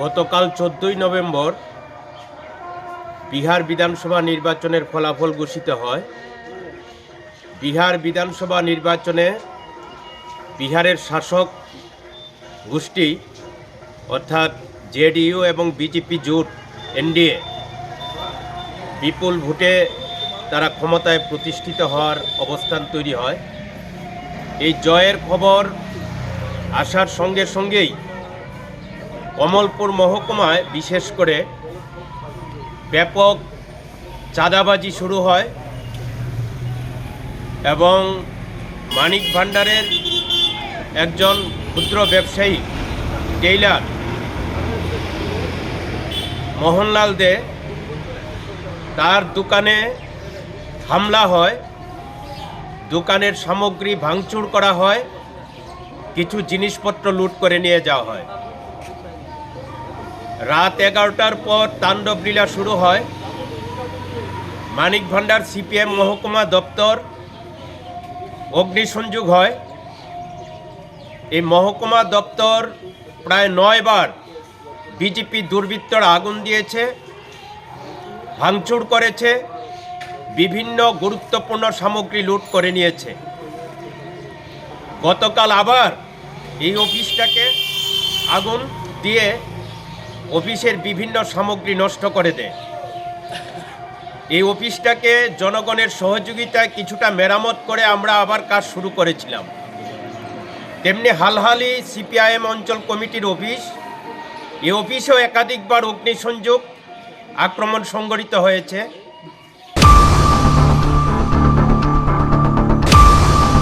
গতকাল চোদ্দই নভেম্বর বিহার বিধানসভা নির্বাচনের ফলাফল ঘোষিত হয়। বিহার বিধানসভা নির্বাচনে বিহারের শাসক গোষ্ঠী, অর্থাৎ জেডিইউ এবং বিজেপি জোট, এনডিএ, বিপুল ভোটে তারা ক্ষমতায় প্রতিষ্ঠিত হওয়ার অবস্থান তৈরি হয়। এই জয়ের খবর আসার সঙ্গে সঙ্গেই কমলপুর মহকুমায় বিশেষ করে ব্যাপক চাঁদাবাজি শুরু হয় এবং মানিক ভাণ্ডারের একজন ক্ষুদ্র ব্যবসায়ী, টেইলার মোহনলাল দে, তার দোকানে হামলা হয়। দোকানের সামগ্রী ভাঙচুর করা হয়। কিছু জিনিসপত্র লুট করে নিয়ে যাওয়া হয়। রাত এগারোটার পর তাণ্ডব লীলা শুরু হয়। মানিক ভাণ্ডার সিপিএম, মহকুমা দপ্তর অগ্নিসংযোগ হয়। এই মহকুমা দপ্তর প্রায় নয়বার বিজেপি দুর্বৃত্তরা আগুন দিয়েছে, ভাঙচুর করেছে, বিভিন্ন গুরুত্বপূর্ণ সামগ্রী লুট করে নিয়েছে। গতকাল আবার এই অফিসটাকে আগুন দিয়ে অফিসের বিভিন্ন সামগ্রী নষ্ট করে দেয়। এই অফিসটাকে জনগণের সহযোগিতায় কিছুটা মেরামত করে আমরা আবার কাজ শুরু করেছিলাম। তেমনি হালহালি সিপিআইএম অঞ্চল কমিটির অফিস, এই অফিসেও একাধিকবার অগ্নিসংযোগ আক্রমণ সংগঠিত হয়েছে।